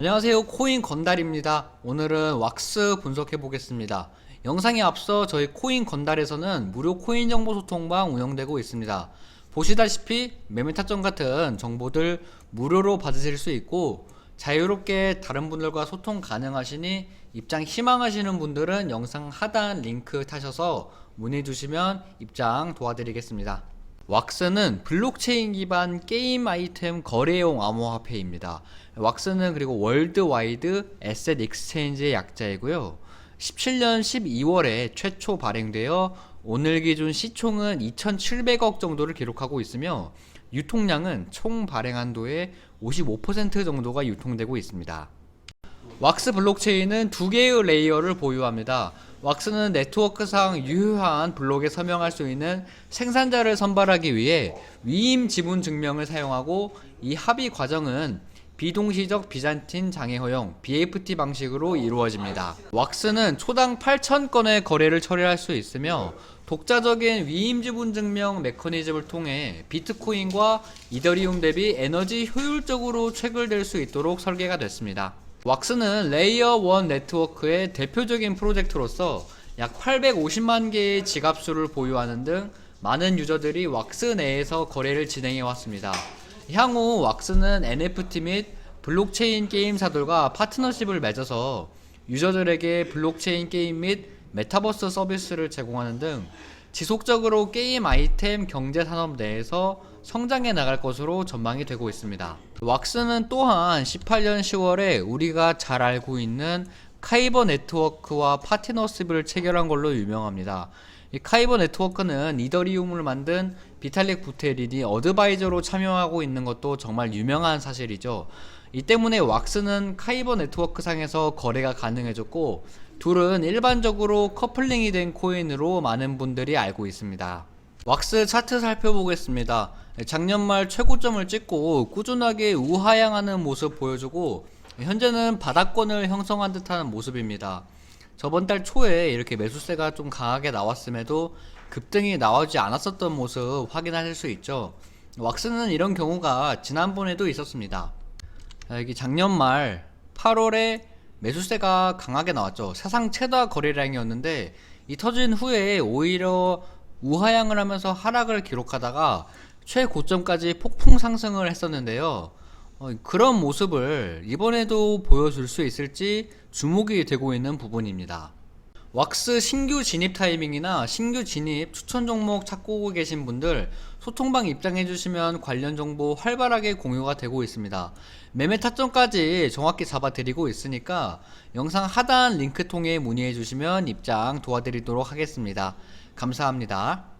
안녕하세요. 코인 건달입니다. 오늘은 왁스 분석해 보겠습니다. 영상에 앞서 저희 코인 건달에서는 무료 코인 정보 소통방 운영되고 있습니다. 보시다시피 매매 타점 같은 정보들 무료로 받으실 수 있고 자유롭게 다른 분들과 소통 가능하시니 입장 희망하시는 분들은 영상 하단 링크 타셔서 문의 주시면 입장 도와드리겠습니다 왁스는 블록체인 기반 게임 아이템 거래용 암호화폐입니다. 왁스는 그리고 월드와이드 에셋 익스체인지의 약자이고요. 17년 12월에 최초 발행되어 오늘 기준 시총은 2,700억 정도를 기록하고 있으며 유통량은 총 발행 한도의 55% 정도가 유통되고 있습니다. 왁스 블록체인은 두 개의 레이어를 보유합니다. 왁스는 네트워크상 유효한 블록에 서명할 수 있는 생산자를 선발하기 위해 위임 지분 증명을 사용하고 이 합의 과정은 비동시적 비잔틴 장애 허용 BFT 방식으로 이루어집니다. 왁스는 초당 8,000건의 거래를 처리할 수 있으며 독자적인 위임 지분 증명 메커니즘을 통해 비트코인과 이더리움 대비 에너지 효율적으로 체결될 수 있도록 설계가 됐습니다. 왁스는 레이어 1 네트워크의 대표적인 프로젝트로서 약 850만 개의 지갑수를 보유하는 등 많은 유저들이 왁스 내에서 거래를 진행해 왔습니다. 향후 왁스는 NFT 및 블록체인 게임사들과 파트너십을 맺어서 유저들에게 블록체인 게임 및 메타버스 서비스를 제공하는 등 지속적으로 게임 아이템 경제 산업 내에서 성장해 나갈 것으로 전망이 되고 있습니다. 왁스는 또한 18년 10월에 우리가 잘 알고 있는 카이버 네트워크와 파트너십을 체결한 걸로 유명합니다. 이 카이버 네트워크는 이더리움을 만든 비탈릭 부테린이 어드바이저로 참여하고 있는 것도 정말 유명한 사실이죠. 이 때문에 왁스는 카이버 네트워크 상에서 거래가 가능해졌고 둘은 일반적으로 커플링이 된 코인으로 많은 분들이 알고 있습니다. 왁스 차트 살펴보겠습니다. 작년 말 최고점을 찍고 꾸준하게 우하향하는 모습 보여주고 현재는 바닥권을 형성한 듯한 모습입니다. 저번 달 초에 이렇게 매수세가 좀 강하게 나왔음에도 급등이 나오지 않았었던 모습 확인하실 수 있죠. 왁스는 이런 경우가 지난번에도 있었습니다. 자, 여기 작년 말 8월에 매수세가 강하게 나왔죠. 사상 최다 거래량이었는데 이 터진 후에 오히려 우하향을 하면서 하락을 기록하다가 최고점까지 폭풍 상승을 했었는데요. 어, 그런 모습을 이번에도 보여줄 수 있을지 주목이 되고 있는 부분입니다. 왁스 신규 진입 타이밍이나 신규 진입 추천 종목 찾고 계신 분들 소통방 입장해 주시면 관련 정보 활발하게 공유가 되고 있습니다. 매매 타점까지 정확히 잡아 드리고 있으니까 영상 하단 링크 통해 문의해 주시면 입장 도와드리도록 하겠습니다. 감사합니다.